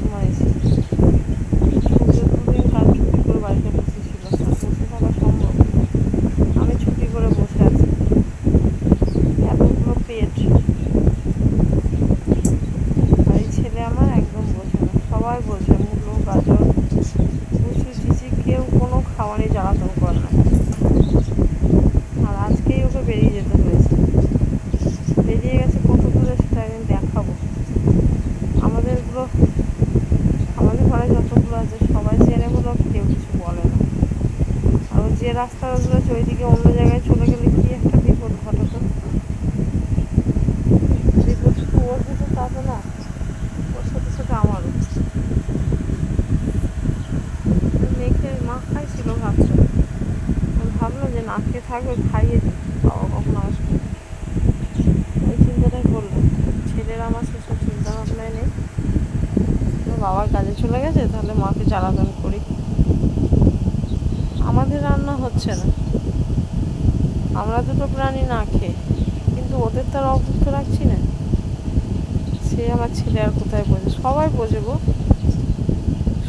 লাভ মারিয়েছি দুদিন কাল ছুটি করে বসে থাকা সম্ভব আমি ছুটি করে বসে আছি। এতগুলো পেট। আর এই ছেলে আমার একদম বোঝে না। সবাই বলছে মূলো, গাজর, কুচি কেউ কোনো খাবারে জ্বালাতন করে না। আর আজকেই ওকে বেরিয়ে যেতে ওগুলো কেউ কিছু বলে না। আর যে রাস্তা রয়েছে ওইদিকে অন্য জায়গায় চলে গেলে কি একটা বিপদ ঘটাতো বিপদ ওর বিপদ তাতে না, ওর সাথে সাথে আমারও। মেয়েকে মা খাইছিল ভাবছে। আমি ভাবলো যে না খেয়ে থাকবে খাইয়ে দিই, বাবা কখন আসবে? ওই চিন্তাটাই করল। ছেলেরা আমার সেসব চিন্তা ভাবনায় নেই। চলে গেছে, তাহলে মাকে জ্বালাতন করি। আমাদের রান্না হচ্ছে না। আমরা দুটো প্রাণী না খেয়ে, কিন্তু ওদের তো আর অভুক্ত রাখছি না। সে আমার ছেলে আর কোথায় বোঝে? সবাই বোঝে গো।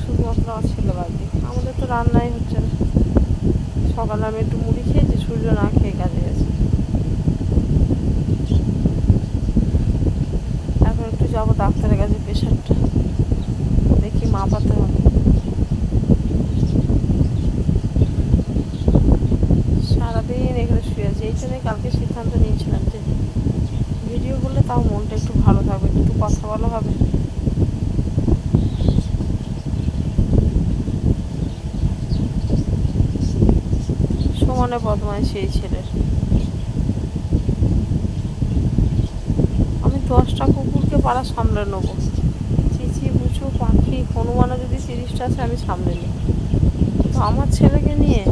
শুধুমাত্র আমার ছেলে দিয়ে। আমাদের তো রান্নাই হচ্ছে না। সকালে আমি একটু মুড়ি খেয়েছি, সূর্য না খেয়ে কাজে গেছে। এখন একটু যাব ডাক্তারের কাছে প্রেশারটা দেখি মাপাতে হবে সারাদিন এখানে শুয়ে আছি এই জন্যই কালকে সিদ্ধান্ত নিয়েছিলাম যে ভিডিও করলে তাও মনটা একটু ভালো থাকবে, একটু কথা বলা হবে। সমানে বদমাইশ সেই ছেলের। আমি দশটা কুকুরকে পাড়া সামলে নেব। চিচি বুচু পাখি, হনুমানও যদি তিরিশটা আছে আমি সামলে নিই তো আমার ছেলেকে নিয়ে